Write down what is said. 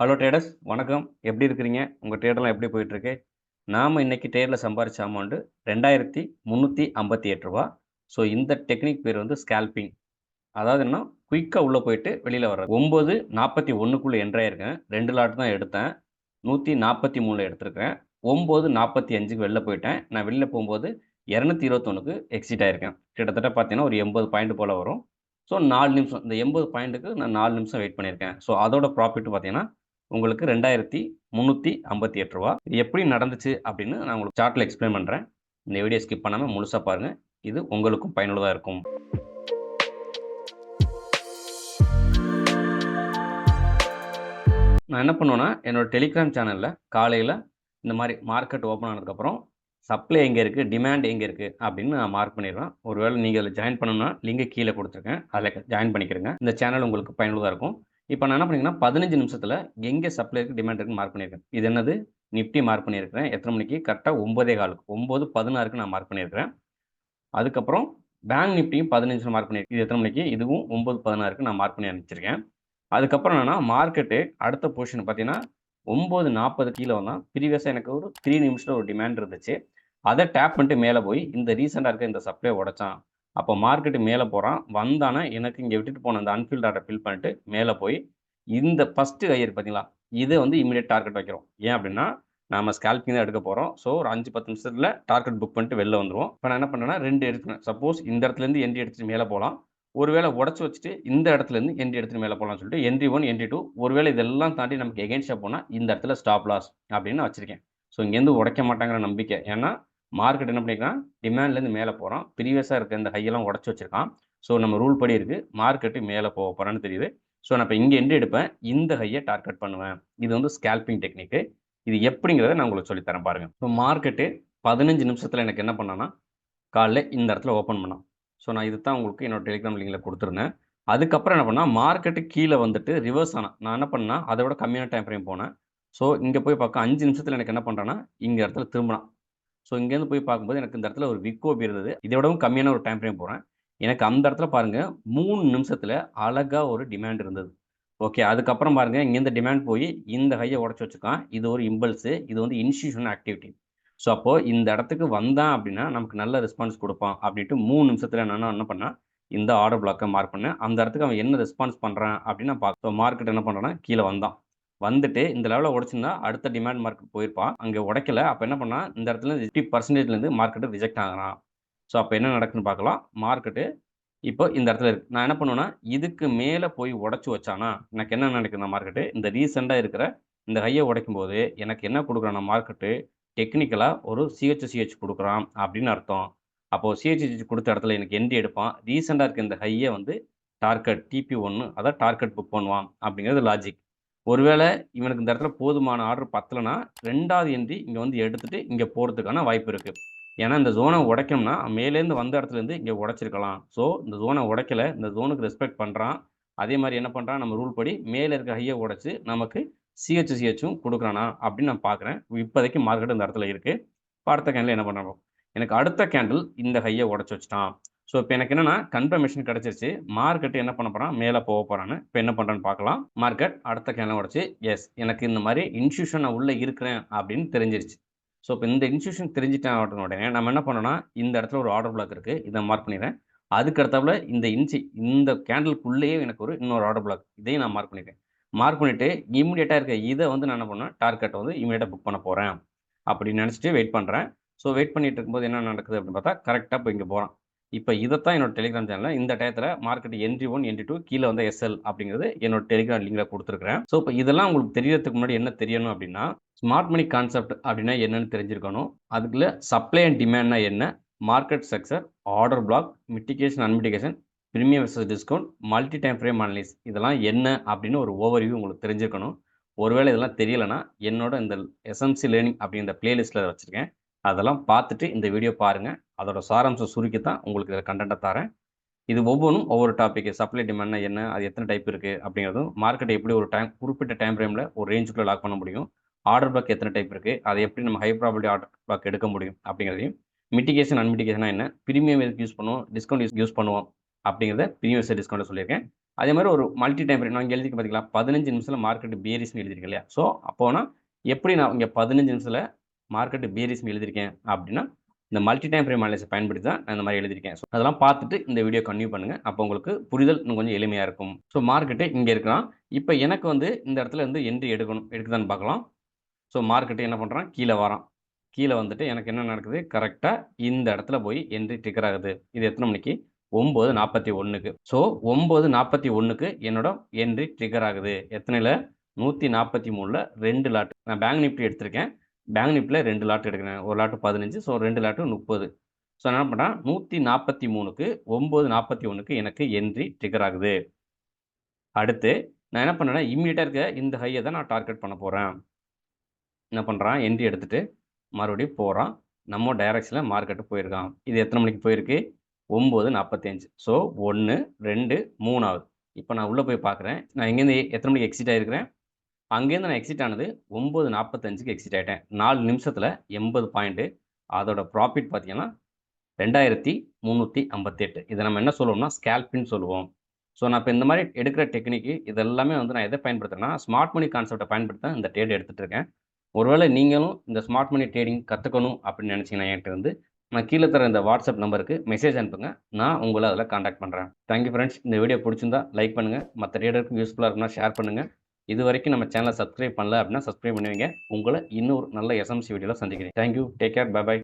Hello traders வணக்கம். எப்படி இருக்கிறீங்க? உங்கள் ட்ரேடெல்லாம் எப்படி போயிட்டுருக்கு? நாம் இன்றைக்கி ட்ரேடில் சம்பாரிச்ச அமௌண்ட்டு ரெண்டாயிரத்தி முந்நூற்றி ஐம்பத்தி எட்டு ரூபா. ஸோ இந்த டெக்னிக் பேர் வந்து ஸ்கேல்பிங் அதாவது என்ன குயிக்காக உள்ளே போயிட்டு வெளியில் வர்றது. ஒம்பது நாற்பத்தி ஒன்றுக்குள்ளே என்ட்ராயிருக்கேன் ரெண்டு லாட் தான் எடுத்தேன். நூற்றி நாற்பத்தி மூணில் எடுத்திருக்கேன் ஒம்பது நாற்பத்தி அஞ்சுக்கு வெளில போயிட்டேன். நான் வெளில போகும்போது இரநூத்தி இருபத்தொன்னுக்கு எக்ஸிட் ஆயிருக்கேன். கிட்டத்தட்ட பார்த்தீங்கன்னா ஒரு எண்பது பாயிண்ட் போல் வரும். ஸோ நாலு நிமிஷம் இந்த எண்பது பாயிண்ட்டுக்கு நான் நாலு நிமிஷம் வெயிட் பண்ணியிருக்கேன். ஸோ அதோட ப்ராஃபிட் பார்த்தீங்கன்னா உங்களுக்கு ரெண்டாயிரத்தி முந்நூற்றி ஐம்பத்தி எட்டு ரூபா. இது எப்படி நடந்துச்சு அப்படின்னு நான் உங்களுக்கு சார்ட்டில் எக்ஸ்பிளைன் பண்ணுறேன் இந்த வீடியோ ஸ்கிப் பண்ணாமல் முழுசாக பாருங்கள் இது உங்களுக்கும் பயனுள்ளதாக இருக்கும். நான் என்ன பண்ணுவேன்னா என்னோட டெலிகிராம் சேனலில் காலையில் இந்த மாதிரி மார்க்கெட் ஓப்பன் ஆனதுக்கப்புறம் சப்ளை எங்கே இருக்குது டிமாண்ட் எங்கே இருக்குது அப்படின்னு நான் மார்க் பண்ணிடுவேன். ஒருவேளை நீங்கள் அதில் ஜாயின் பண்ணணும்னா லிங்கை கீழே கொடுத்துருக்கேன். அதில் ஜாயின் பண்ணிக்கிறேங்க. இந்த சேனல் உங்களுக்கு பயனுள்ளதாக இருக்கும். இப்போ நான் என்ன பண்ணிங்கன்னா பதினஞ்சு நிமிஷத்தில் எங்கே சப்ளை இருக்குது டிமாண்ட் இருக்குன்னு மார்க் பண்ணியிருக்கேன் இது என்னது? நிஃப்டி மார்க் பண்ணியிருக்கிறேன் எத்தனை மணிக்கு? கரெக்டாக ஒம்பதே காலுக்கு. ஒம்பது பதினாறுக்கு நான் மார்க் பண்ணியிருக்கிறேன் அதுக்கப்புறம் பேங்க் நிஃப்டியும் பதினஞ்சு மார்க் பண்ணியிருக்கேன் இது எத்தனை மணிக்கு? இதுவும் ஒம்பது பதினாறுக்கு நான் மார்க் பண்ணி அனுப்பிச்சிருக்கேன். அதுக்கப்புறம் என்னென்னா மார்க்கெட்டு அடுத்த பொசிஷன் பார்த்தீங்கன்னா ஒம்பது நாற்பது கீழே வந்தால் ப்ரீவியஸாக எனக்கு ஒரு த்ரீ நிமிஷத்தில் ஒரு டிமாண்ட் இருந்துச்சு. அதை டேப் பண்ணிட்டு மேலே போய் இந்த ரீசெண்டாக இருக்க இந்த சப்ளை உடைச்சான். அப்போ மார்க்கெட்டு மேலே போகிறான் வந்தானே எனக்கு இங்கே விட்டுட்டு போன அந்த அன்ஃபீல்ட் ஆர்டர் ஃபில் பண்ணிட்டு மேலே போய் இந்த ஃபஸ்ட்டு ஹையர் பார்த்தீங்களா இதை வந்து இமீடியட் டார்கெட் வைக்கிறோம். ஏன் அப்படின்னா நம்ம ஸ்கேல்பிங் தான் எடுக்க போகிறோம் ஸோ ஒரு அஞ்சு பத்து நிமிஷத்தில் டார்கெட் புக் பண்ணிட்டு வெளில வந்துடுவோம் இப்போ நான் என்ன பண்ணேன்னா ரெண்டு எடுத்துக்கிறேன் சப்போஸ் இந்த இடத்துலேருந்து என்ட்ரி எடுத்துட்டு மேலே போகலாம். ஒருவேளை உடச்சி வச்சுட்டு இந்த இடத்துலேருந்து என்ட்ரி எடுத்துட்டு மேலே போகலாம்னு சொல்லிட்டு என்ட்ரி ஒன் என்ட்ரி டூ ஒருவேளை இதெல்லாம் தாண்டி நமக்கு எகென்ஸ்டாக போனால் இந்த இடத்துல ஸ்டாப் லாஸ் அப்படின்னு வச்சுருக்கேன். ஸோ இங்கேருந்து உடைக்க மாட்டாங்கிற நம்பிக்கை. ஏன்னா மார்க்கெட் என்ன பண்ணிக்கலாம் டிமாண்ட்லேருந்து மேலே போகிறோம் ப்ரீவியஸாக இருக்க இந்த ஹையெல்லாம் உடச்சி வச்சிருக்கான். ஸோ நம்ம ரூல் படி இருக்குது மார்க்கெட்டு மேலே போக போகிறான்னு தெரியுது. ஸோ நான் இப்போ இங்கே எண்டு எடுப்பேன். இந்த ஹையை டார்கெட் பண்ணுவேன். இது வந்து ஸ்கேல்பிங் டெக்னிக்கு இது எப்படிங்கிறத நான் உங்களுக்கு சொல்லித்தரேன் பாருங்கள் ஸோ மார்க்கெட்டு பதினஞ்சு நிமிஷத்தில் எனக்கு என்ன பண்ணேன்னா காலைல இந்த இடத்துல ஓப்பன் பண்ணான். ஸோ நான் இது தான் உங்களுக்கு என்னோட டெலிகிராம் லிங்கில் கொடுத்துருந்தேன். அதுக்கப்புறம் என்ன பண்ணால் மார்க்கெட்டு கீழே வந்துட்டு ரிவர்ஸ் ஆனால் நான் என்ன பண்ணேன் அதை விட கம்மியான டைம் ஃப்ரேம் போனேன். ஸோ இங்கே போய் பார்க்க அஞ்சு நிமிஷத்தில் எனக்கு என்ன பண்ணுறேன்னா இங்கே இடத்துல திரும்பினான். ஸோ இங்கேருந்து போய் பார்க்கும்போது எனக்கு இந்த இடத்துல ஒரு விக்கோப் இருந்தது. இதை விடவும் கம்மியான ஒரு டைம் ஃப்ரேம் போகிறேன் எனக்கு அந்த இடத்துல பாருங்கள் மூணு நிமிஷத்தில் அழகாக ஒரு டிமாண்ட் இருந்தது. ஓகே அதுக்கப்புறம் பாருங்கள் இங்கேருந்து டிமாண்ட் போய் இந்த ஹையை உடச்சி வச்சுக்கான் இது ஒரு இம்பல்ஸு இது வந்து இன்ஸ்டியூஷன் ஆக்டிவிட்டி ஸோ அப்போது இந்த இடத்துக்கு வந்தான் அப்படின்னா நமக்கு நல்ல ரெஸ்பான்ஸ் கொடுப்பான் அப்படின்ட்டு மூணு நிமிஷத்தில் நான் என்ன பண்ணேன் இந்த ஆர்டர் பிளாக்கை மார்க் பண்ணேன். அந்த இடத்துக்கு அவன் என்ன ரெஸ்பான்ஸ் பண்ணுறான் அப்படின்னு நான் பார்க்க மார்க்கெட் என்ன பண்ணுறேன்னா கீழே வந்தான். வந்துட்டு இந்த லெவலில் உடச்சிருந்தா அடுத்த டிமாண்ட் மார்க்கெட் போயிருப்பான். அங்கே உடைக்கல. அப்போ என்ன பண்ணால் இந்த இடத்துல ஃபிஃப்டி பர்சன்டேஜ்லேருந்து மார்க்கெட்டு ரிஜெக்ட் ஆகிறான். ஸோ அப்போ என்ன நடக்குன்னு பார்க்கலாம். மார்க்கெட்டு இப்போ இந்த இடத்துல இருக்கு. நான் என்ன பண்ணுவேன்னா இதுக்கு மேலே போய் உடச்சி வச்சானா எனக்கு என்ன நடக்குது மார்க்கெட்டு இந்த ரீசெண்டாக இருக்கிற இந்த ஹையை உடைக்கும் போது எனக்கு என்ன கொடுக்குறான் மார்க்கெட்டு டெக்னிக்கலாக ஒரு சிஹெச்சிஹெச் கொடுக்குறான் அப்படின்னு அர்த்தம். அப்போது சிஹெச்சிஹெச் கொடுத்த இடத்துல எனக்கு என்ட்ரி எடுப்பான். ரீசெண்டாக இருக்க இந்த ஹையை வந்து டார்கெட் டிபி ஒன்று அதான் டார்கெட் புக் பண்ணுவான் அப்படிங்கிறது லாஜிக் ஒருவேளை இவனுக்கு இந்த இடத்துல போதுமான ஆர்டர் பத்தலைன்னா ரெண்டாவது என்ட்ரி இங்கே வந்து எடுத்துகிட்டு இங்கே போகிறதுக்கான வாய்ப்பு இருக்குது ஏன்னா இந்த ஜோனை உடைக்கணும்னா மேலேருந்து வந்த இடத்துலேருந்து இங்கே உடைச்சிருக்கலாம். ஸோ இந்த ஜோனை உடைக்கல இந்த ஜோனுக்கு ரெஸ்பெக்ட் பண்ணுறான் அதே மாதிரி என்ன பண்ணுறான் நம்ம ரூல் படி மேலே இருக்க ஹையை உடைச்சி நமக்கு சிஹெச்சிஹெச்சும் கொடுக்குறானா? அப்படின்னு நான் பார்க்குறேன் இப்போதைக்கு மார்க்கெட் இந்த இடத்துல இருக்குது இப்போ அடுத்த கேண்டில் என்ன பண்ணுறோம் எனக்கு அடுத்த கேண்டில் இந்த ஹையை உடச்சி வச்சுட்டான். ஸோ இப்போ எனக்கு என்னென்னா கன்ஃபர்மேஷன் கிடச்சிருச்சு. மார்க்கெட் என்ன பண்ண போகிறான் மேலே போக போகிறான்னு இப்போ என்ன பண்ணுறான்னு பார்க்கலாம். மார்க்கெட் அடுத்த கேன உடச்சு எஸ் எனக்கு இந்த மாதிரி இன்ஸ்டியூஷன் நான் உள்ளே இருக்கிறேன் அப்படின்னு தெரிஞ்சிருச்சு. ஸோ இப்போ இந்த இன்ஸ்டியூஷன் தெரிஞ்சிட்டேன் உடனே நம்ம என்ன பண்ணோம்னா இந்த இடத்துல ஒரு ஆர்டர் பிளாக் இருக்குது இதை மார்க் பண்ணிடுறேன். அதுக்கு அடுத்தாப்புல இந்த இன்ச்சி இந்த கேண்டலுக்குள்ளேயே எனக்கு ஒரு இன்னொரு ஆர்டர் பிளாக் இதையும் நான் மார்க் பண்ணிடுறேன் மார்க் பண்ணிவிட்டு இமீடியட்டாக இருக்க இதை வந்து நான் என்ன பண்ணேன் டார்கெட்டை வந்து இமீடியட்டாக புக் பண்ண போகிறேன் அப்படின்னு நினச்சிட்டு வெயிட் பண்ணுறேன் ஸோ வெயிட் பண்ணிட்டு இருக்கும்போது என்ன நடக்குது அப்படின்னு பார்த்தா கரெக்டாக இப்போ இங்கே போகிறான் இப்போ இதைத்தான் என்னோட டெலிகிராம் சேனலில் இந்த டயத்தில் market entry one entry two கீழே வந்து எஸ்எல் அப்படிங்கிறது என்னோட டெலிகிராம் லிங்கில் கொடுத்துருக்கேன் ஸோ இப்போ இதெல்லாம் உங்களுக்கு தெரியறதுக்கு முன்னாடி என்ன தெரியணும் அப்படின்னா ஸ்மார்ட் மணி கான்செப்ட் அப்படின்னா என்னன்னு தெரிஞ்சிருக்கணும். அதுக்குள்ள சப்ளை அண்ட் டிமாண்ட்னா என்ன? Market structure order block mitigation unmitigation premium versus discount multi time frame analysis இதெல்லாம் என்ன அப்படின்னு ஒரு ஓவர்வியூ உங்களுக்கு தெரிஞ்சிருக்கணும். ஒருவேளை இதெல்லாம் தெரியலைன்னா என்னோட இந்த எஸ்எம்சி லேர்னிங் அப்படிங்கிற பிளேலிஸ்ட்டில் வச்சுருக்கேன். அதெல்லாம் பார்த்துட்டு இந்த வீடியோ பாருங்கள் அதோட சாராம்சம் சுருக்கி தான் உங்களுக்கு இதில் கண்டென்ட்டை தரேன். இது ஒவ்வொன்றும் ஒவ்வொரு டாப்பிக்கு சப்ளை டிமாண்ட்னா என்ன அது எத்தனை டைப் இருக்குது அப்படிங்கிறதும் மார்க்கெட் எப்படி ஒரு டைம் குறிப்பிட்ட டைம் ஃப்ரேமில் ஒரு ரேஞ்சுக்குள்ளே லாக் பண்ண முடியும் ஆர்டர் பிளாக் எத்தனை டைப் இருக்குது அதை எப்படி நம்ம ஹை ப்ராபர்ட்டி ஆர்டர் பிளாக் எடுக்க முடியும் அப்படிங்கிறதையும் மிட்டிகேஷன் அன்மிட்டிகேஷனாக என்ன ப்ரீமியம் எதுக்கு யூஸ் பண்ணுவோம் டிஸ்கவுண்ட் யூஸ் பண்ணுவோம் அப்படிங்கிறத ப்ரீமியம் டிஸ்கவுண்ட் சொல்லியிருக்கேன். அதே மாதிரி ஒரு மல்டி டைம் நான் எழுதிக்க பார்த்தீங்களா பதினஞ்சு நிமிஷத்தில் மார்க்கெட் பியரிஸ்னு எழுதியிருக்கேன் இல்லையா? ஸோ அப்போனா எப்படி நான் இங்கே பதினஞ்சு நிமிஷத்தில் மார்க்கெட்டு பியரிஸ்னு எழுதியிருக்கேன் அப்படின்னா இந்த மல்டி டைம் ஃப்ரேம் அனாலிசிஸ் பயன்படுத்தி தான் நான் இந்த மாதிரி எழுதியிருக்கேன். ஸோ அதெல்லாம் பார்த்துட்டு இந்த வீடியோ கன்டினியூ பண்ணுங்கள் அப்போ உங்களுக்கு புரிதல் இன்னும் கொஞ்சம் எளிமையாக இருக்கும். ஸோ மார்க்கெட்டு இங்கே இருக்கலாம். இப்போ எனக்கு வந்து இந்த இடத்துல வந்து என்ட்ரி எடுக்கணும் எடுக்குதான்னு பார்க்கலாம். ஸோ மார்க்கெட்டு என்ன பண்ணுறான் கீழே வரான். கீழே வந்துட்டு எனக்கு என்ன நடக்குது? கரெக்டாக இந்த இடத்துல போய் என்ட்ரி டிக்கர் ஆகுது. இது எத்தனை மணிக்கு? ஒம்பது நாற்பத்தி ஒன்றுக்கு ஸோ ஒம்பது நாற்பத்தி ஒன்றுக்கு என்னோட என்ட்ரி ட்ரிகர் ஆகுது. எத்தனையில்? நூற்றி நாற்பத்தி மூணில் ரெண்டு லாட் நான் பேங்க் நிஃப்டி எடுத்திருக்கேன். பேங்க் நிஃப்டியில் ரெண்டு லாட் எடுக்கிறேன். ஒரு லாட்டு பதினஞ்சு ஸோ ரெண்டு லாட்டு முப்பது. ஸோ என்ன பண்ணால் நூற்றி நாற்பத்தி மூணுக்கு ஒம்பது நாற்பத்தி ஒன்றுக்கு எனக்கு என்ட்ரி ட்ரிகர் ஆகுது. அடுத்து நான் என்ன பண்ணேன்னா இம்மீடியட்டாக இருக்க இந்த ஹையை தான் நான் டார்கெட் பண்ண போகிறேன் என்ன பண்ணுறான் என்ட்ரி எடுத்துகிட்டு மறுபடியும் போகிறான் நம்ம டைரக்ஷனில் மார்க்கெட்டு போயிருக்கான். இது எத்தனை மணிக்கு போயிருக்கு? ஒம்பது நாற்பத்தஞ்சு ஸோ ஒன்று ரெண்டு மூணாவது. இப்போ நான் உள்ளே போய் பார்க்குறேன் நான் எங்கேருந்து எத்தனை மணிக்கு எக்ஸிட் ஆகிருக்கிறேன் அங்கேருந்து நான் எக்ஸிட் ஆனது ஒம்பது நாற்பத்தஞ்சுக்கு எக்ஸிட் ஆகிட்டேன் நாலு நிமிஷத்தில் எண்பது பாயிண்ட்டு அதோட ப்ராஃபிட் பார்த்தீங்கன்னா ரெண்டாயிரத்தி முந்நூற்றி ஐம்பத்தெட்டு. இதை நம்ம என்ன சொல்லுவோம்னா ஸ்கேல்பின்னு சொல்லுவோம். ஸோ நான் இப்போ இந்த மாதிரி எடுக்கிற டெக்னிக்கு இதெல்லாமே வந்து நான் எதை பயன்படுத்துறேன்னா ஸ்மார்ட் மணி கான்செப்டை பயன்படுத்த இந்த ட்ரேட் எடுத்துகிட்டு இருக்கேன். ஒருவேளை நீங்களும் இந்த ஸ்மார்ட் மணி ட்ரேடிங் கற்றுக்கணும் அப்படின்னு நினச்சிங்கன்னா என்கிட்ட வந்து நான் கீழே தர இந்த வாட்ஸ்அப் நம்பருக்கு மெசேஜ் அனுப்புங்க. நான் உங்களை அதில் காண்டாக்ட் பண்ணுறேன் தேங்க்யூ ஃப்ரெண்ட்ஸ் இந்த வீடியோ பிடிச்சிருந்தா லைக் பண்ணுங்கள் மற்ற ட்ரேடருக்கும் யூஸ்ஃபுல்லாக இருக்குன்னா ஷேர் பண்ணுங்கள் இது வரைக்கும் நம்ம சேனலை சப்ஸ்கிரைப் பண்ணல அப்படின்னா சப்ஸ்கிரைப் பண்ணுவீங்க உங்களை இன்னொரு நல்ல எஸ்எம்சி வீடியோவில் சந்திக்கிறேன். Thank you take care bye bye